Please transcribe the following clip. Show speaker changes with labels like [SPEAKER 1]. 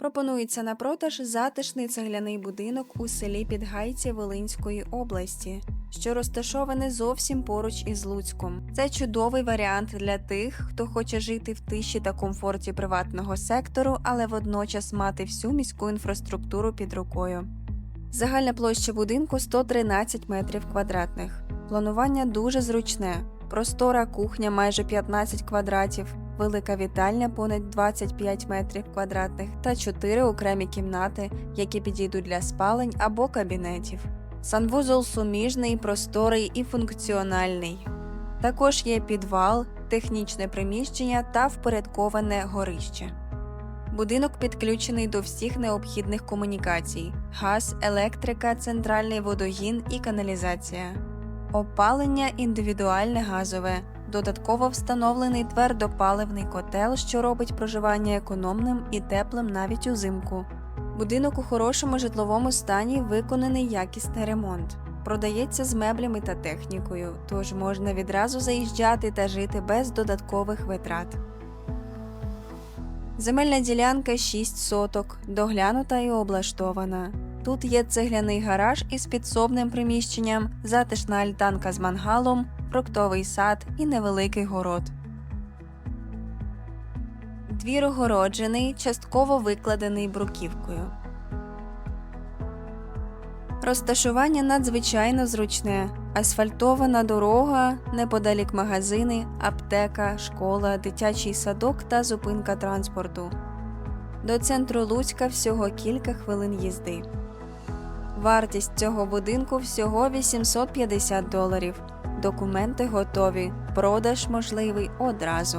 [SPEAKER 1] Пропонується на продаж затишний цегляний будинок у селі Підгайці Волинської області, що розташоване зовсім поруч із Луцьком. Це чудовий варіант для тих, хто хоче жити в тиші та комфорті приватного сектору, але водночас мати всю міську інфраструктуру під рукою. Загальна площа будинку 113 метрів квадратних. Планування дуже зручне. Простора кухня майже 15 квадратів, велика вітальня понад 25 метрів квадратних та 4 окремі кімнати, які підійдуть для спалень або кабінетів. Санвузол суміжний, просторий і функціональний. Також є підвал, технічне приміщення та впорядковане горище. Будинок підключений до всіх необхідних комунікацій: газ, електрика, центральний водогін і каналізація. Опалення індивідуальне газове, додатково встановлений твердопаливний котел, що робить проживання економним і теплим навіть узимку. Будинок у хорошому житловому стані виконаний якісний ремонт. Продається з меблями та технікою, тож можна відразу заїжджати та жити без додаткових витрат. Земельна ділянка 6 соток, доглянута і облаштована. Тут є цегляний гараж із підсобним приміщенням, затишна альтанка з мангалом, фруктовий сад і невеликий город. Двір огороджений, частково викладений бруківкою. Розташування надзвичайно зручне. Асфальтована дорога, неподалік магазини, аптека, школа, дитячий садок та зупинка транспорту. До центру Луцька всього кілька хвилин їзди. Вартість цього будинку всього 850 доларів. Документи готові. Продаж можливий одразу.